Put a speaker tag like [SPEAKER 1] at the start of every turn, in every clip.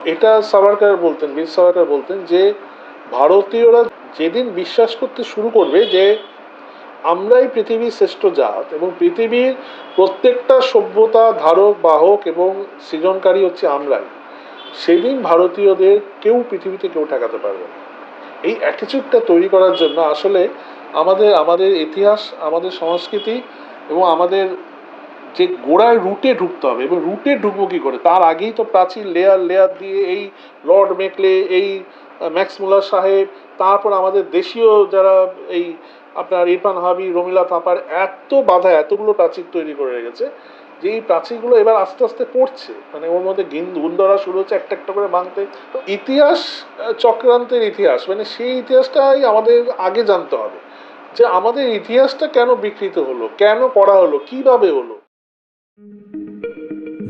[SPEAKER 1] এটা সাভারকার বলতেন বীর সাভারকার বলতেন যে ভারতীয়রা যেদিন বিশ্বাস করতে শুরু করবে যে আমরাই পৃথিবীর শ্রেষ্ঠ জাত এবং পৃথিবীর প্রত্যেকটা সভ্যতা ধারক, বাহক এবং সৃজনকারী হচ্ছে আমরাই, সেদিন ভারতীয়দের কেউ পৃথিবীতে কেউ ঠেকাতে পারবে এই অ্যাটিচিউডটা তৈরি করার জন্য আসলে আমাদের আমাদের ইতিহাস, আমাদের সংস্কৃতি এবং আমাদের যে গোড়ায় রুটে ঢুকতে হবে এবং রুটে ঢুকবো কি করে? তার আগেই তো প্রাচীর লেয়ার লেয়ার দিয়ে এই লর্ড মেকলে এই ম্যাক্স সাহেব, তারপর আমাদের দেশীয় যারা এই আপনার ইরফান হাবি, রমিলা থাপার এত বাধা, এতগুলো প্রাচীর তৈরি করে রেখেছে যে এই প্রাচীরগুলো এবার আস্তে আস্তে পড়ছে। মানে ওর মধ্যে গিন- গুন্দরা শুরু হচ্ছে একটা একটা করে ভাঙতে। ইতিহাস চক্রান্তের ইতিহাস মানে সেই ইতিহাসটাই আমাদের আগে জানতে হবে যে আমাদের ইতিহাসটা কেন বিকৃত হলো, কেন করা হলো, কীভাবে হলো।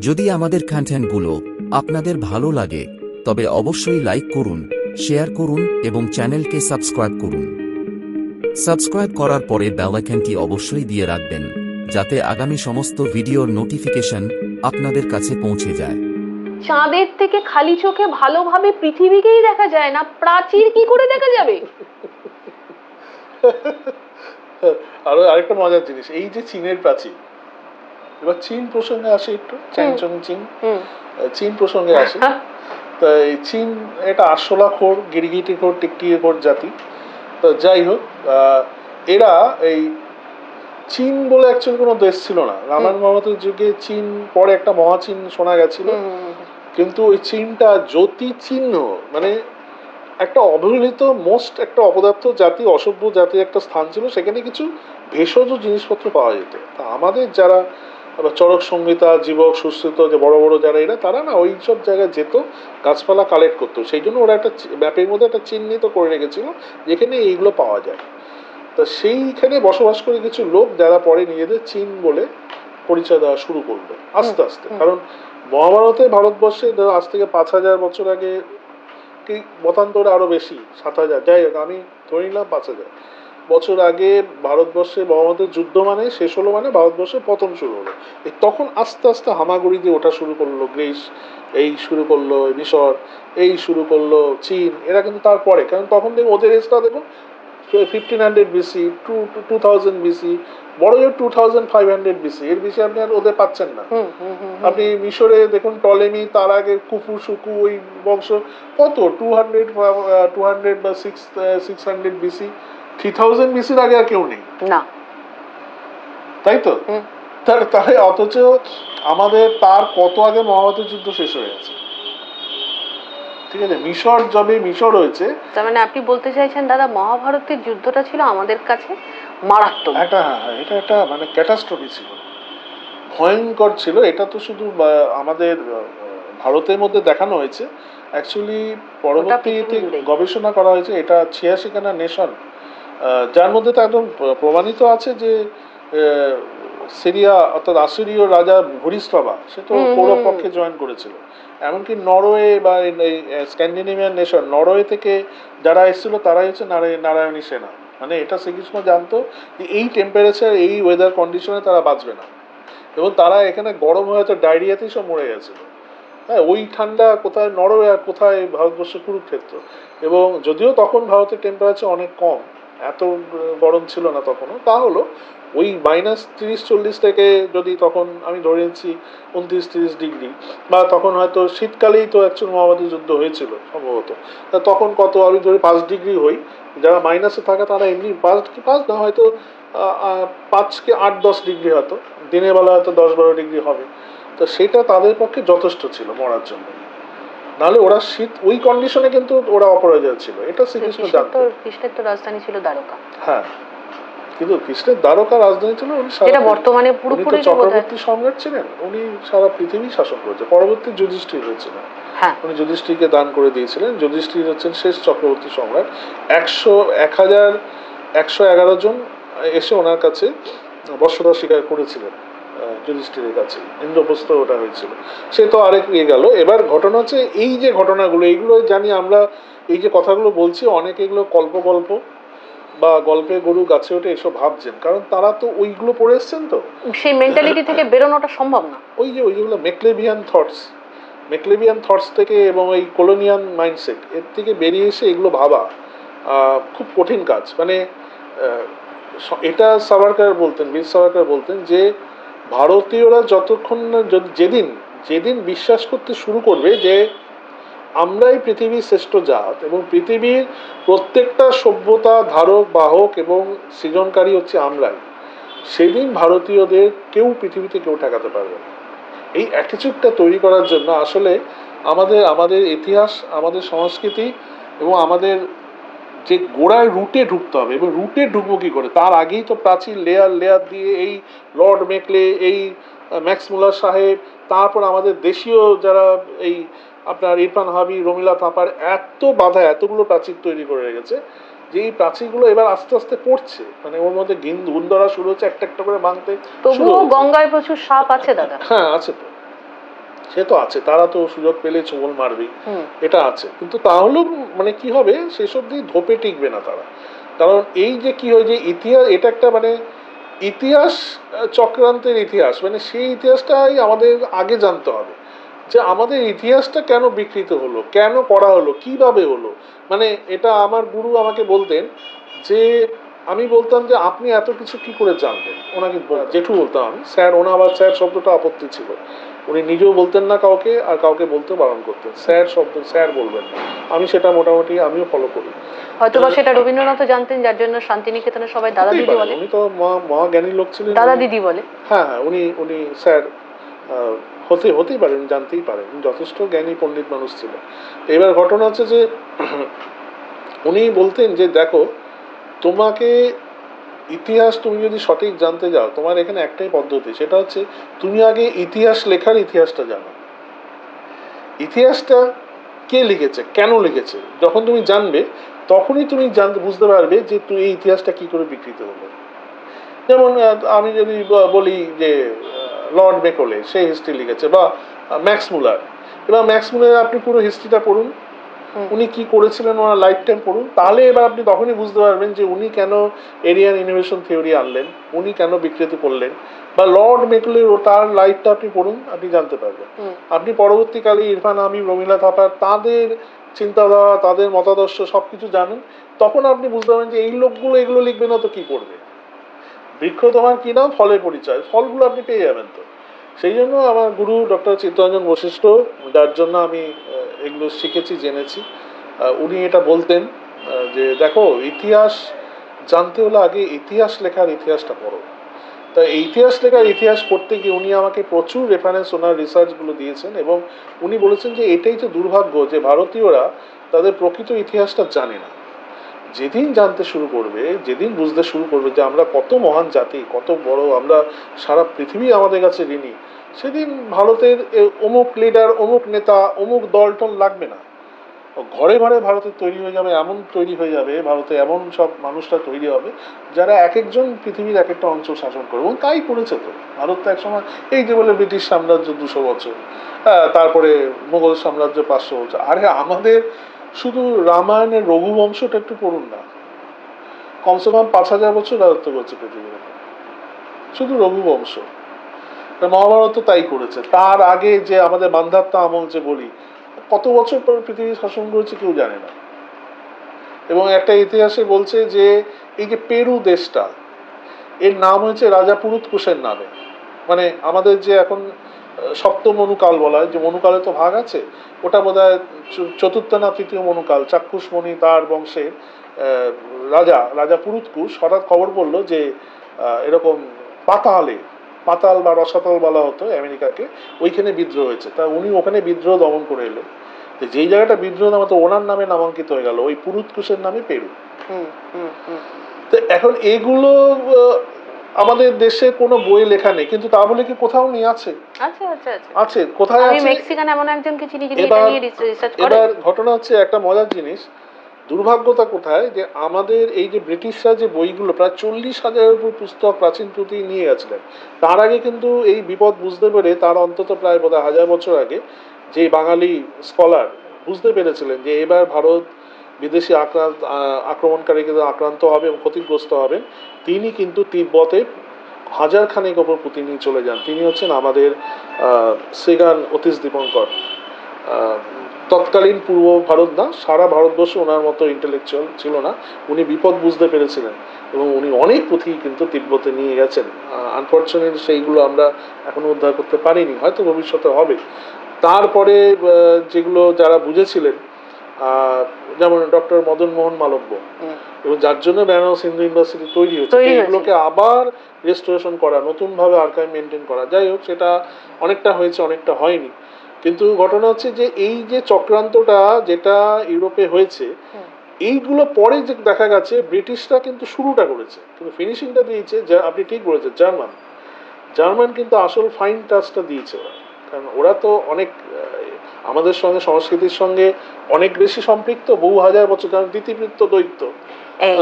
[SPEAKER 2] যদি আমাদের কন্টেন্টগুলো আপনাদের ভালো লাগে তবে অবশ্যই লাইক করুন শেয়ার করুন এবং চ্যানেলকে সাবস্ক্রাইব করুন। সাবস্ক্রাইব করার পরে বেল অবশ্যই দিয়ে রাখবেন যাতে আগামী সমস্ত ভিডিওর নোটিফিকেশন আপনাদের কাছে পৌঁছে যায়।
[SPEAKER 3] চাঁদের থেকে খালি চোখে ভালোভাবে পৃথিবীকেই দেখা যায় না প্রাচীর কি করে দেখা যাবে?
[SPEAKER 1] আরও আরেকটা মজার জিনিস এই যে চীনের প্রাচীর এবার চীন প্রসঙ্গে আসে একটু চ্যাংচং চীন। চীন প্রসঙ্গে আসে। তা এই চীন এটা আরশোলাখোর গিরিগিটিখোর টিকটিকিখোর জাতি। তো যাই হোক এরা এই চীন বলে অ্যাকচুয়ালি কোনো দেশ ছিল না। রামায়ণ মহাভারতের যুগে চীন পরে একটা মহাচীন শোনা গেছিল। কিন্তু ওই চিহ্নটা জ্যোতি চিহ্ন মানে একটা অবহেলিত মোস্ট একটা অপদার্থ জাতি অসভ্য জাতির একটা স্থান ছিল সেখানে কিছু ভেষজ জিনিসপত্র পাওয়া যেত। তা আমাদের যারা আবার চরক সংহিতা জীবক সুশ্রিত যে বড় বড় যারা এরা তারা না ওই সব জায়গায় যেত গাছপালা কালেক্ট করতো। সেই জন্য ওরা একটা ম্যাপের মধ্যে একটা চিহ্নিত করে রেখেছিল যেখানে এইগুলো পাওয়া যায়। তা সেইখানে বসবাস করে কিছু লোক যারা পরে নিজেদের চীন বলে পরিচয় দেওয়া শুরু করল আস্তে আস্তে। কারণ মহাভারতে ভারতবর্ষে ধরো আজ থেকে পাঁচ হাজার বছর আগে কি মতান্তরে আরও বেশি সাত হাজার। যাই হোক আমি ধরে নিলাম পাঁচ হাজার। বছর আগে ভারতবর্ষে মহাভারতের যুদ্ধ মানে শেষ হলো মানে ভারতবর্ষের পতন শুরু হলো। এই তখন আস্তে আস্তে হামাগুড়ি দিয়ে ওঠা শুরু করল গ্রিস এই শুরু করল মিশর এই শুরু করল চীন এরা কিন্তু তারপরে। কারণ তখন দেখুন ওদের এজটা দেখুন fifteen hundred BC two two thousand BC বড় জোর two thousand five hundred BC এর বেশি আপনি আর ওদের পাচ্ছেন না। আপনি মিশরে দেখুন টলেমি তার আগে কুফু সুকু ওই বংশ কত? টু হান্ড্রেড টু হান্ড্রেড বা six six hundred BC three thousand বিসির আগে আর কেউ নেই।
[SPEAKER 3] না।
[SPEAKER 1] তাই তো। তাহলে অথচ আমাদের তার কত আগে মহাভারতের যুদ্ধ শেষ হয়ে গেছে? ঠিক আছে মিশর যবে মিশর হয়েছে
[SPEAKER 3] তার মানে আপনি বলতে চাইছেন দাদা মহাভারতের যুদ্ধটা ছিল আমাদের কাছে মারাত্মক।
[SPEAKER 1] একটা হ্যাঁ এটা একটা মানে ক্যাটাস্ট্রফি ছিল। ভয়ঙ্কর ছিল। এটা তো শুধু আমাদের ভারতের মধ্যে দেখানো হয়েছে। অ্যাকচুয়ালি পরবর্তীতে গবেষণা করা হয়েছে এটা ছিয়াশি খানা নেশন যার মধ্যে তো একদম প্রমাণিত আছে যে সিরিয়া অর্থাৎ আসিরীয় রাজা ভরিস্তবা সে তো
[SPEAKER 3] হুম।
[SPEAKER 1] পক্ষে জয়েন করেছিল। এমনকি নরওয়ে বা এই স্ক্যান্ডিনেভিয়ান নেশন নরওয়ে থেকে যারা এসেছিল তারাই হচ্ছে নারায়ণী সেনা। মানে এটা শ্রীকৃষ্ণ জানতো যে এই টেম্পারেচার এই ওয়েদার কন্ডিশনে তারা বাঁচবে না। এবং তারা এখানে গরম হয়ে হয়তো ডায়রিয়াতেই সব মরে গেছিল হ্যাঁ ওই ঠান্ডা কোথায় নরওয়ে আর কোথায় ভারতবর্ষে কুরুক্ষেত্র? এবং যদিও তখন ভারতের টেম্পারেচার অনেক কম এত গরম ছিল না তখনও। তা হলো ওই মাইনাস তিরিশ চল্লিশ থেকে যদি তখন আমি ধরে নিচ্ছি উনত্রিশ তিরিশ ডিগ্রি বা তখন হয়তো শীতকালেই তো অ্যাকচুয়াল মহাভারত যুদ্ধ হয়েছিল সম্ভবত। তা তখন কত আমি ধরি পাঁচ ডিগ্রি হই যারা মাইনাসে থাকা তারা এমনি পাঁচ পাঁচ না হয়তো আহ, আহ, পাঁচ কি আট দশ ডিগ্রি হয়তো। দিনের বেলা হয়তো দশ বারো ডিগ্রি হবে। তো সেটা তাদের পক্ষে যথেষ্ট ছিল মরার জন্য। নাহলে ওরা শীত ওই কন্ডিশনে কিন্তু ওরা অপরাজয় ছিল। এটা শ্রীকৃষ্ণ জানতো
[SPEAKER 3] কৃষ্ণের তো রাজধানী ছিল দ্বারকা।
[SPEAKER 1] হ্যাঁ। কিন্তু কৃষ্ণের দ্বারকা রাজধানী ছিল উনি সারা
[SPEAKER 3] যেটা বর্তমানে পুরোপুরি
[SPEAKER 1] চক্রবর্তী সম্রাট ছিলেন উনি সারা পৃথিবী শাসন করেছে পরবর্তী যুধিষ্ঠির হয়েছিলেন।
[SPEAKER 3] হ্যাঁ।
[SPEAKER 1] উনি যুধিষ্ঠিরকে দান করে দিয়েছিলেন। যুধিষ্ঠির হচ্ছেন শেষ চক্রবর্তী সম্রাট। একশো এক হাজার একশো এগারো জন এসে ওনার কাছে বর্ষতা স্বীকার করেছিলেন। যুধিষ্ঠিরের কাছে। ইন্দ্রপ্রস্থ ওটা হয়েছিল। সে তো আরেক ইয়ে গেল। এবার ঘটনা হচ্ছে এই যে ঘটনাগুলো এইগুলো জানি আমরা এই যে কথাগুলো বলছি অনেক এগুলো কল্প গল্প বা গল্পে গরু গাছে ওঠে এসব ভাবছেন। কারণ তারা তো ওইগুলো পড়ে এসছেন তো।
[SPEAKER 3] সেই মেন্টালিটি থেকে বেরোনোটা সম্ভব না।
[SPEAKER 1] ওই যে ওই যেগুলো মেকলেভিয়ান থটস। মেকলেবিয়ান থটস থেকে এবং এই কলোনিয়ান মাইন্ডসেট এর থেকে বেরিয়ে এসে এগুলো ভাবা খুব কঠিন কাজ। মানে এটা সাভারকার বলতেন বীর সাভারকার বলতেন যে ভারতীয়রা যতক্ষণ যেদিন যেদিন বিশ্বাস করতে শুরু করবে যে আমরাই পৃথিবীর শ্রেষ্ঠ জাত এবং পৃথিবীর প্রত্যেকটা সভ্যতা ধারক, বাহক এবং সৃজনকারী হচ্ছে আমরাই, সেদিন ভারতীয়দের কেউ পৃথিবীতে কেউ ঠেকাতে পারবে না। এই অ্যাটিচিউডটা তৈরি করার জন্য আসলে আমাদের আমাদের ইতিহাস, আমাদের সংস্কৃতি এবং আমাদের যে গোড়ায় রুটে ঢুকতে হবে এবং রুটে ঢুকবো কী করে? তার আগেই তো প্রাচীর লেয়ার লেয়ার দিয়ে এই লর্ড মেকলে এই ম্যাক্স মুলার সাহেব তারপর আমাদের দেশীয় যারা এই আপনার ইরফান হাবি রমিলা থাপার এত বাধা এতগুলো প্রাচীর তৈরি করে রেখেছে যে এই প্রাচীরগুলো এবার আস্তে আস্তে পড়ছে। মানে ওর মধ্যে গিন গুন্দরা শুরু হচ্ছে একটা একটা করে ভাঙতে
[SPEAKER 3] তবুও গঙ্গায় প্রচুর সাপ আছে দাদা।
[SPEAKER 1] হ্যাঁ আছে তো। সে তো আছে তারা তো সুযোগ পেলে ছোবল মারবেই।
[SPEAKER 3] হুম।
[SPEAKER 1] এটা আছে। কিন্তু তাহলেও মানে কি হবে সেসব দিয়ে ধোপে টিকবে না তারা। কারণ এই যে কি হয় যে ইতিহাস এটা একটা মানে ইতিহাস চক্রান্তের ইতিহাস। মানে সেই ইতিহাসটাই আমাদের আগে জানতে হবে। যে আমাদের ইতিহাসটা কেন বিকৃত হলো কেন করা হলো কীভাবে হলো? মানে এটা আমার গুরু আমাকে বলতেন যে আমি বলতাম যে আপনি এত কিছু কি করে জানবেন ওনাকে জেঠু বলতাম আমি স্যার ওনা আবার স্যার শব্দটা আপত্তি ছিল। উনি নিজেও বলতেন না কাউকে আর কাউকে বলতে বারণ করতেন। স্যার শব্দ স্যার বলবেন। না আমি সেটা মোটামুটি আমিও ফলো করি।
[SPEAKER 3] হয়তো বা সেটা রবীন্দ্রনাথও জানতেন যার জন্য শান্তিনিকেতনে সবাই দাদা দিদি বলে।
[SPEAKER 1] উনি তো মহা মহাজ্ঞানী লোক ছিলেন
[SPEAKER 3] দাদা দিদি বলে।
[SPEAKER 1] হ্যাঁ হ্যাঁ উনি উনি স্যার হতে হতেই পারেন জানতেই পারেন যথেষ্ট জ্ঞানী পণ্ডিত মানুষ ছিলেন। এবার ঘটনা হচ্ছে যে উনি বলতেন যে দেখো তোমাকে ইতিহাস তুমি যদি সঠিক জানতে যাও, তোমার এখানে একটাই পদ্ধতি, সেটা হচ্ছে তুমি আগে ইতিহাস লেখার ইতিহাসটা জানো। ইতিহাসটা কে লিখেছে, কেন লিখেছে? যখন তুমি জানবে, তখনই তুমি জানতে, বুঝতে পারবে যে তুই এই ইতিহাসটা কি করে বিকৃত হলো। যেমন আমি যদি বলি যে লর্ড মেকলে, সে হিস্ট্রি লিখেছে, বা ম্যাক্স মুলার। এবার ম্যাক্স মুলার, আপনি পুরো হিস্ট্রিটা পড়ুন। উনি কি করেছিলেন ওনার লাইফ টাইম পড়ুন? তাহলে এবার আপনি তখনই বুঝতে পারবেন যে উনি কেন এরিয়ান ইনোভেশন থিওরি আনলেন উনি কেন বিকৃতি করলেন বা লর্ড মেকলের ও তার লাইফটা আপনি পড়ুন আপনি জানতে পারবেন। আপনি পরবর্তীকালে ইরফান আমির রমিলা থাপার তাদের চিন্তাধারা তাদের মতাদর্শ সব কিছু জানেন তখন আপনি বুঝতে পারবেন যে এই লোকগুলো এগুলো লিখবে না তো কি করবে? বৃক্ষ তোমার কি নাম? ফলের পরিচয়। ফলগুলো আপনি পেয়ে যাবেন তো। সেই জন্য আমার গুরু ডক্টর চিত্তরঞ্জন বশিষ্ঠ, যার জন্য আমি এগুলো শিখেছি, জেনেছি। উনি এটা বলতেন যে দেখো, ইতিহাস, জানতে হলে আগে ইতিহাস লেখার ইতিহাসটা পড়ো। তা ইতিহাস লেখার ইতিহাস পড়তে গিয়ে উনি আমাকে প্রচুর রেফারেন্স ওনার রিসার্চগুলো দিয়েছেন এবং উনি বলেছেন যে এটাই তো দুর্ভাগ্য যে ভারতীয়রা তাদের প্রকৃত ইতিহাসটা জানে না। যেদিন জানতে শুরু করবে, যেদিন বুঝতে শুরু করবে যে আমরা কত মহান জাতি, কত বড়, আমরা সারা পৃথিবী আমাদের কাছে ঋণী, সেদিন ভারতের অমুক লিডার অমুক নেতা, অমুক দলটল লাগবে না। ঘরে ঘরে ভারতের তৈরি হয়ে যাবে, এমন তৈরি হয়ে যাবে, ভারতে এমন সব মানুষরা তৈরি হবে, যারা এক একজন পৃথিবীর এক একটা অঞ্চল শাসন করবে, এবং তাই করেছে তো। ভারত তো একসময় এই যে বলে ব্রিটিশ সাম্রাজ্য দুশো বছর তারপরে মুঘল সাম্রাজ্য পাঁচশো বছর, আরে আমাদের শুধু রামায়ণের রঘুবংশটা একটু পড়ুন না। কমসে কম পাঁচ হাজার বছর রাজত্ব করছে পৃথিবীর শুধু রঘুবংশ। মহাভারত তো তাই করেছে। তার আগে যে আমাদের মান্ধাত্তা আমল যে বলি, কত বছর পর পৃথিবী শাসন করেছে কেউ জানে না। এবং একটা ইতিহাসে বলছে যে, এই যে পেরু দেশটা, এর নাম হয়েছে রাজা পুরুতকুশের নামে। মানে আমাদের যে এখন সপ্তম মনুকাল বলা হয় যে মনুকালে তো ভাগ আছে ওটা বোধ হয় চতুর্থ না তৃতীয় মনুকাল চাক্ষুষমণি তার বংশের রাজা রাজা পুরুতকুশ হঠাৎ খবর পড়ল যে এরকম পাতালে পাতাল বা রসাতল বলা হতো আমেরিকাকে ওইখানে বিদ্রোহ হয়েছে। তা উনি ওখানে বিদ্রোহ দমন করে এলেন। তো যেই জায়গাটা বিদ্রোহ নামাতো ওনার নামে নামাঙ্কিত হয়ে গেল ওই পুরুতকুশের নামে পেরু।
[SPEAKER 3] হুম হুম হুম।
[SPEAKER 1] তো এখন এগুলো আমাদের দেশে কোনো বই লেখা নেই কিন্তু তা বলে কি কোথাও নেই আছে?
[SPEAKER 3] আচ্ছা আচ্ছা
[SPEAKER 1] আছে। কোথায়
[SPEAKER 3] আমি মেক্সিকান এমন একজনকে চিনি যিনি এটা নিয়ে রিসার্চ করে
[SPEAKER 1] এবার ঘটনা হচ্ছে একটা মজার জিনিস। দুর্ভাগ্যতা কোথায়? যে আমাদের এই যে ব্রিটিশরা যে বইগুলো প্রায় চল্লিশ হাজারের উপর পুস্তক প্রাচীন পুঁথি নিয়ে গেছিলেন। তার আগে কিন্তু এই বিপদ বুঝতে পেরে তার অন্তত প্রায় বোধ হাজার বছর আগে যে বাঙালি স্কলার বুঝতে পেরেছিলেন যে এবার ভারত বিদেশি আক্রান্ত আক্রমণকারীকে আক্রান্ত হবে এবং ক্ষতিগ্রস্ত হবেন তিনি কিন্তু তিব্বতে হাজার খানেক ওপর পুঁতি নিয়ে চলে যান। তিনি হচ্ছেন আমাদের সেগান অতীশ দীপঙ্কর। তৎকালীন পূর্ব ভারত না, সারা ভারতবর্ষে ওনার মতো ইন্টেলেকচুয়াল ছিল না। উনি বিপদ বুঝতে পেরেছিলেন এবং উনি অনেক পুঁথি কিন্তু তিব্বতে নিয়ে গেছেন। আনফর্চুনেট সেইগুলো আমরা এখনও উদ্ধার করতে পারিনি, হয়তো ভবিষ্যতে হবে। তারপরে যেগুলো যারা বুঝেছিলেন যেমন ডক্টর মদন মোহন মালব্য। এবং যার জন্য বেনারস হিন্দু ইউনিভার্সিটি তৈরি হয়েছে। এগুলোকে আবার রেস্টোরেশন করা নতুনভাবে আর্কাইভ মেনটেন করা। যাই হোক সেটা অনেকটা হয়েছে অনেকটা হয়নি। কিন্তু ঘটনা হচ্ছে যে এই যে চক্রান্তটা যেটা ইউরোপে হয়েছে এইগুলো পরে যে দেখা গেছে ব্রিটিশরা কিন্তু শুরুটা করেছে। কিন্তু ফিনিশিংটা দিয়েছে যা আপনি ঠিক বলেছেন জার্মান। জার্মান কিন্তু আসল ফাইন টাচটা দিয়েছে ওরা। কারণ ওরা তো অনেক আমাদের সঙ্গে সংস্কৃতির সঙ্গে অনেক বেশি সম্পৃক্ত বহু হাজার বছর কারণ দ্বিতীবৃত্ত দৈত্য।
[SPEAKER 3] এই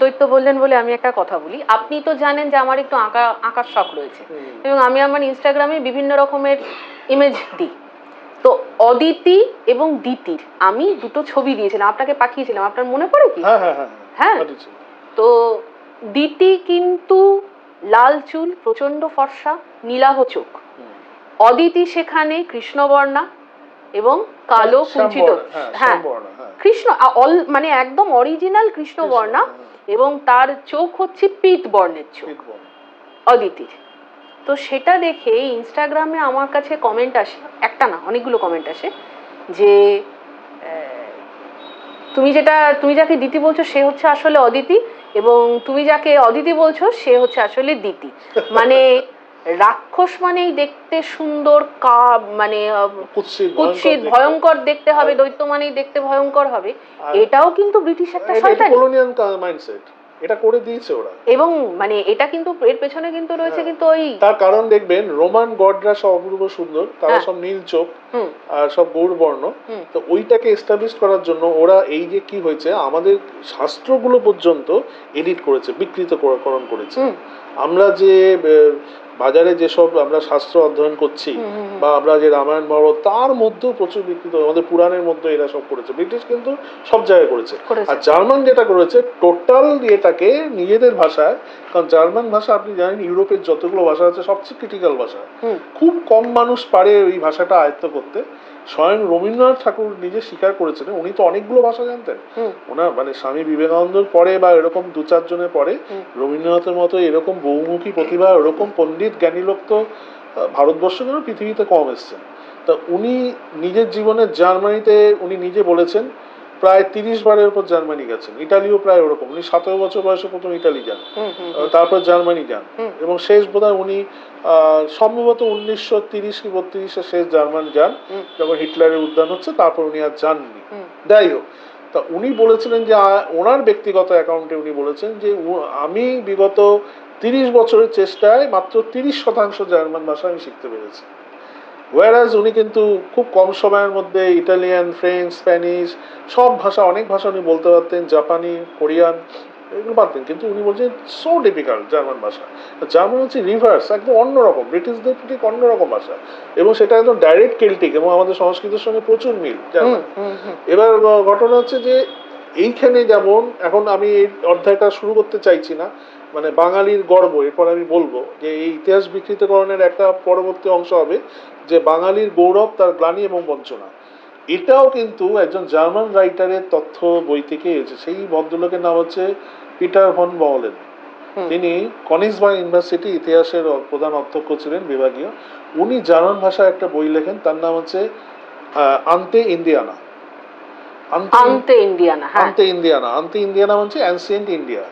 [SPEAKER 3] দৈত্য বললেন বলে আমি একটা কথা বলি। আপনি তো জানেন যে আমার একটু আঁকা আঁকার শখ রয়েছে। এবং আমি আমার ইনস্টাগ্রামে বিভিন্ন রকমের ইমেজ দিই। তো অদিতি এবং দিতির আমি দুটো ছবি দিয়েছিলাম আপনাকে পাঠিয়েছিলাম। আপনার মনে পড়ে কি?
[SPEAKER 1] হ্যাঁ হ্যাঁ হ্যাঁ
[SPEAKER 3] হ্যাঁ। তো দিতি কিন্তু লাল চুল প্রচণ্ড ফর্সা নীলাহ চোখ। অদিতি সেখানে কৃষ্ণবর্ণা এবং কালো কুঞ্চিত।
[SPEAKER 1] হ্যাঁ
[SPEAKER 3] হ্যাঁ
[SPEAKER 1] হ্যাঁ।
[SPEAKER 3] কৃষ্ণ অল মানে একদম অরিজিনাল কৃষ্ণ
[SPEAKER 1] বর্ণা
[SPEAKER 3] এবং তার চোখ হচ্ছে পিত বর্ণের চোখ। অদিতির। তো সেটা দেখে ইনস্টাগ্রামে আমার কাছে কমেন্ট আসে একটা না অনেকগুলো কমেন্ট আসে যে তুমি যেটা তুমি যাকে দিতি বলছো সে হচ্ছে আসলে অদিতি এবং তুমি যাকে অদিতি বলছো সে হচ্ছে আসলে দিতি। মানে রাক্ষস মানেই দেখতে সুন্দর কা মানে
[SPEAKER 1] কুৎসিত ভয়ঙ্কর
[SPEAKER 3] দেখতে। হবে দৈত্য মানেই দেখতে ভয়ঙ্কর হবে। এটাও কিন্তু ব্রিটিশ একটা শয়তানি।
[SPEAKER 1] কলোনিয়াল মাইন্ডসেট এটা করে দিয়েছে ওরা।
[SPEAKER 3] এবং মানে এটা কিন্তু এর পেছনে কিন্তু রয়েছে
[SPEAKER 1] হ্যাঁ।
[SPEAKER 3] কিন্তু ওই
[SPEAKER 1] তার কারণ দেখবেন রোমান গডরা সব অপূর্ব সুন্দর তারা
[SPEAKER 3] হ্যাঁ।
[SPEAKER 1] সব নীল চোখ
[SPEAKER 3] হুম।
[SPEAKER 1] আর সব গৌর বর্ণ। তো ওইটাকে এস্টাবলিশ করার জন্য ওরা এই যে কি হয়েছে আমাদের শাস্ত্রগুলো পর্যন্ত এডিট করেছে বিকৃতকরণ করেছে। আমরা যে বাজারে যেসব আমরা শাস্ত্র অধ্যয়ন করছি। বা আমরা যে রামায়ণ মহাভারত তার মধ্যেও প্রচুর বিকৃত আমাদের পুরাণের মধ্যে এরা সব করেছে। ব্রিটিশ কিন্তু সব জায়গায় করেছে।
[SPEAKER 3] করেছে।
[SPEAKER 1] আর জার্মান যেটা করেছে টোটাল এটাকে নিজেদের ভাষায় কারণ জার্মান ভাষা আপনি জানেন ইউরোপের যতগুলো ভাষা আছে সবচেয়ে ক্রিটিক্যাল ভাষা। খুব কম মানুষ পারে ওই ভাষাটা আয়ত্ত করতে। স্বয়ং রবীন্দ্রনাথ ঠাকুর নিজে স্বীকার করেছিলেন উনি তো অনেকগুলো ভাষা জানতেন। ওনার মানে স্বামী বিবেকানন্দর পরে বা এরকম দু চারজনের পরে রবীন্দ্রনাথের মতো এরকম বহুমুখী প্রতিভা এরকম পণ্ডিত জ্ঞানী লোক তো ভারতবর্ষ কেন পৃথিবীতে কম এসছেন। তা উনি নিজের জীবনে জার্মানিতে উনি নিজে বলেছেন প্রায় তিরিশ বারের উপর জার্মানি গেছেন। ইটালিও প্রায় ওরকম। উনি সতেরো বছর বয়সে প্রথম ইটালি যান। তারপর জার্মানি যান। এবং শেষ বোধহয় উনি সম্ভবত উনিশশো তিরিশ কি বত্রিশে শেষ জার্মান যান। যখন হিটলারের উদ্যান হচ্ছে তারপর উনি আর যাননি। যাই হোক তা উনি বলেছিলেন যে ওনার ব্যক্তিগত অ্যাকাউন্টে উনি বলেছেন যে আমি বিগত তিরিশ বছরের চেষ্টায় মাত্র তিরিশ শতাংশ জার্মান ভাষা আমি শিখতে পেরেছি। ওয়ারাজ উনি কিন্তু খুব কম সময়ের মধ্যে ইটালিয়ান ফ্রেঞ্চ স্প্যানিশ সব ভাষা অনেক ভাষা উনি বলতে পারতেন জাপানি কোরিয়ান এগুলো পারতেন। কিন্তু উনি বলছেন সো ডিফিকাল্ট জার্মান ভাষা। জার্মান হচ্ছে রিভার্স একদম অন্যরকম। ব্রিটিশদের ঠিক অন্যরকম ভাষা। এবং সেটা একদম ডাইরেক্ট কেল্টিক এবং আমাদের সংস্কৃতির সঙ্গে প্রচুর মিল জার্মান এবার ঘটনা হচ্ছে যে এইখানে যেমন এখন আমি এই অধ্যায়টা শুরু করতে চাইছি না মানে বাঙালির গর্ব এরপর আমি বলব যে এই ইতিহাস বিকৃতকরণের একটা পরবর্তী অংশ হবে। যে বাঙালির গৌরব তার গ্লানি এবং বঞ্চনা। এটাও কিন্তু একজন জার্মান রাইটারের তথ্য বই থেকে এসেছে। সেই ভদ্রলোকের নাম হচ্ছে পিটার ভন বহলেন তিনি কনিসবার্গ ইউনিভার্সিটি ইতিহাসের প্রধান অধ্যক্ষ ছিলেন বিভাগীয়। উনি জার্মান ভাষায় একটা বই লেখেন তার নাম হচ্ছে আহ, আন্তে ইন্ডিয়ানা। আন্তে
[SPEAKER 3] ইন্ডিয়ানা হ্যাঁ।
[SPEAKER 1] আন্তে ইন্ডিয়ানা। আন্তে ইন্ডিয়ানা হচ্ছে অ্যান্সিয়েন্ট ইন্ডিয়া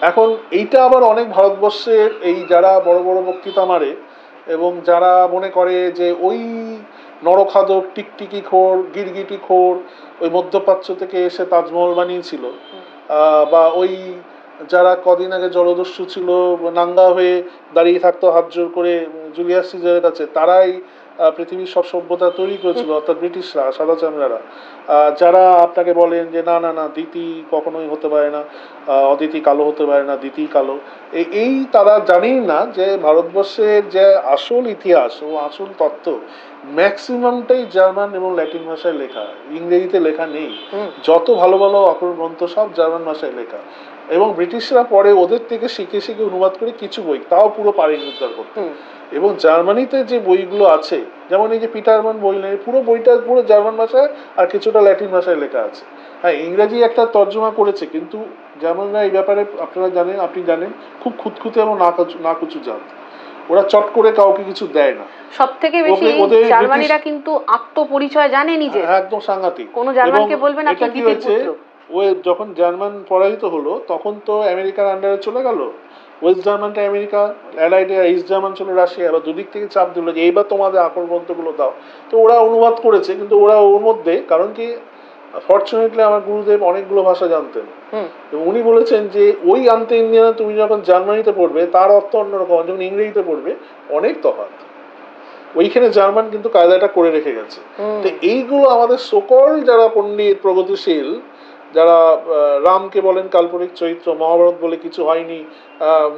[SPEAKER 1] এখন এইটা আবার অনেক ভারতবর্ষের এই যারা বড় বড় বক্তৃতা মারে এবং যারা মনে করে যে ওই নরখাদক, টিকটিকি খোর, গিরগিটি খোর, ওই মধ্যপ্রাচ্য থেকে এসে তাজমহল বানিয়েছিল বা ওই যারা কদিন আগে জলদস্যু ছিল, নাঙ্গা হয়ে দাঁড়িয়ে থাকতো, হাত জোর করে জুলিয়াস সিজারের কাছে, তারাই পৃথিবীর সব সভ্যতা তৈরি করেছিল অর্থাৎ ব্রিটিশরা সাদা চামড়ারা যারা আপনাকে বলেন যে না না না দিতি কখনোই হতে পারে না অদিতি কালো হতে পারে না দিতি কালো। এই- এই তারা জানেই না যে ভারতবর্ষের যে আসল ইতিহাস ও আসল তত্ত্ব ম্যাক্সিমামটাই জার্মান এবং ল্যাটিন ভাষায় লেখা। ইংরেজিতে লেখা নেই। যত ভালো ভালো অপর গ্রন্থ সব জার্মান ভাষায় লেখা। এবং ব্রিটিশরা পরে ওদের থেকে শিখে শিখে অনুবাদ করে কিছু বই তাও পুরো পারেনি উদ্ধার করতে। এবং জার্মানিতে যে বইগুলো আছে যেমন এই যে পিটারমান বই নেই পুরো বইটা পুরো জার্মান ভাষায় আর কিছুটা ল্যাটিন ভাষায় লেখা আছে। হ্যাঁ ইংরেজি একটা তর্জমা করেছে কিন্তু জার্মানরা এই ব্যাপারে আপনারা জানেন আপনি জানেন খুব খুঁতখুঁতে এবং নাকুচু নাকুচু জাত। ওরা চট করে কাউকে কিছু দেয় না।
[SPEAKER 3] সব থেকে বেশি জার্মানিরা কিন্তু আত্মপরিচয় জানে নিজে
[SPEAKER 1] হ্যাঁ, একদম সাংঘাতিক।
[SPEAKER 3] কোনো জার্মানকে বলবেন আপনি
[SPEAKER 1] কি হয়েছে?
[SPEAKER 3] পুত্র
[SPEAKER 1] যখন জার্মান পরাজিত হলো তখন তো আমেরিকার আন্ডারে চলে গেল। ওয়েস্ট জার্মানটা আমেরিকা অ্যালাইড ইস্ট জার্মান ছিল রাশিয়া এবার দুদিক থেকে চাপ দিল যে এইবার তোমাদের আকর গ্রন্থগুলো দাও। তো ওরা অনুবাদ করেছে কিন্তু ওরা ওর মধ্যে কারণ কি ফর্চুনেটলি আমার গুরুদেব অনেকগুলো ভাষা জানতেন। উনি বলেছেন যে ওই আনতে ইন্ডিয়ানা তুমি যখন জার্মানিতে পড়বে তার অর্থ অন্যরকম যখন ইংরেজিতে পড়বে অনেক তফাৎ। ওইখানে জার্মান কিন্তু কায়দাটা করে রেখে গেছে। তো এইগুলো আমাদের সকল যারা পণ্ডিত প্রগতিশীল যারা রামকে বলেন কাল্পনিক চরিত্র, মহাভারত বলে কিছু হয়নি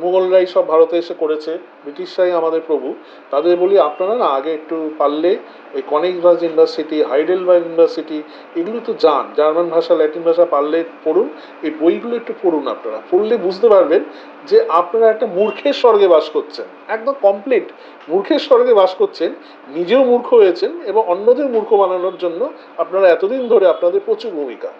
[SPEAKER 1] মুঘলরাই সব ভারতে এসে করেছে, ব্রিটিশরাই আমাদের প্রভু। তাদের বলি, আপনারা না আগে একটু পারলে ওই কনিকবার্গ ইউনিভার্সিটি, হাইডেলবার্গ ইউনিভার্সিটি, এগুলো তো যান, জার্মান ভাষা, ল্যাটিন ভাষা পারলে পড়ুন, এই বইগুলো একটু পড়ুন আপনারা। পড়লে বুঝতে পারবেন যে আপনারা একটা মূর্খের স্বর্গে বাস করছেন, একদম কমপ্লিট মূর্খের স্বর্গে বাস করছেন, নিজেও মূর্খ হয়েছেন এবং অন্যদের মূর্খ বানানোর জন্য আপনারা এতদিন ধরে আপনাদের প্রচুর ভূমিকা।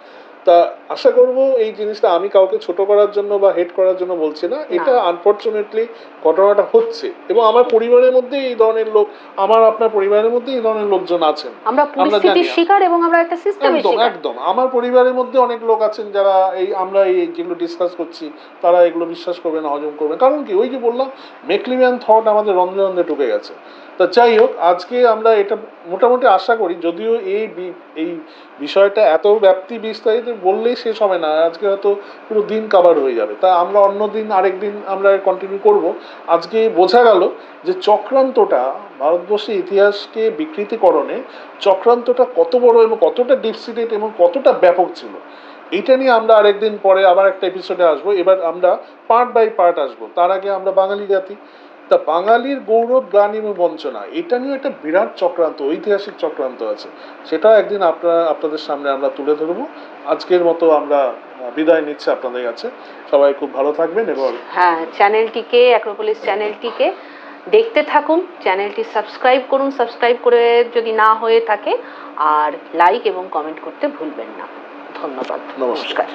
[SPEAKER 1] তা আশা করব এই জিনিসটা আমি কাউকে ছোট করার জন্য বা হেড করার জন্য বলছি না। এটা আনফর্চুনেটলি ঘটনাটা হচ্ছে এবং আমার পরিবারের মধ্যে এই ধরনের লোক আমার আপনার পরিবারের মধ্যে এই ধরনের লোকজন আছেন।
[SPEAKER 3] আমরা পরিস্থিতির। শিকার এবং আমরা একটা সিস্টেমের
[SPEAKER 1] একদম
[SPEAKER 3] শিকার।
[SPEAKER 1] একদম। আমার পরিবারের মধ্যে অনেক লোক আছেন যারা এই আমরা এই যেগুলো ডিসকাস করছি তারা এগুলো বিশ্বাস করবে না হজম করবে কারণ কি? ওই যে বললাম মেকলিমিয়ান থট আমাদের রন্ধে রন্ধে ঢুকে গেছে। তা যাই হোক আজকে আমরা এটা মোটামুটি আশা করি যদিও এই এই বিষয়টা এত ব্যাপ্তি বিস্তারিত বললেই শেষ হবে না। আজকে হয়তো পুরো দিন কাভার হয়ে যাবে। তা আমরা অন্য দিন আরেক দিন আমরা কন্টিনিউ করব। আজকে বোঝা গেল যে চক্রান্তটা ভারতবর্ষের ইতিহাসকে বিকৃতিকরণে চক্রান্তটা কত বড় এবং কতটা ডিপসিডেড এবং কতটা ব্যাপক ছিল। এটা নিয়ে আমরা আরেকদিন পরে আবার একটা এপিসোডে আসব। এবার আমরা পার্ট বাই পার্ট আসব। তার আগে আমরা বাঙালি জাতি। তা বাঙালির গৌরব গান এবং বঞ্চনা এটা নিয়ে একটা বিরাট চক্রান্ত ঐতিহাসিক চক্রান্ত আছে। সেটা একদিন আপনারা আপনাদের সামনে আমরা তুলে ধরবো। আজকের মতো আমরা বিদায় নিচ্ছি আপনাদের কাছে। সবাই খুব ভালো থাকবেন এবং
[SPEAKER 3] হ্যাঁ চ্যানেলটিকে অ্যাক্রোপলিস চ্যানেলটিকে দেখতে থাকুন। চ্যানেলটি সাবস্ক্রাইব করুন। সাবস্ক্রাইব করে যদি না হয়ে থাকে আর লাইক এবং কমেন্ট করতে ভুলবেন না। ধন্যবাদ। নমস্কার।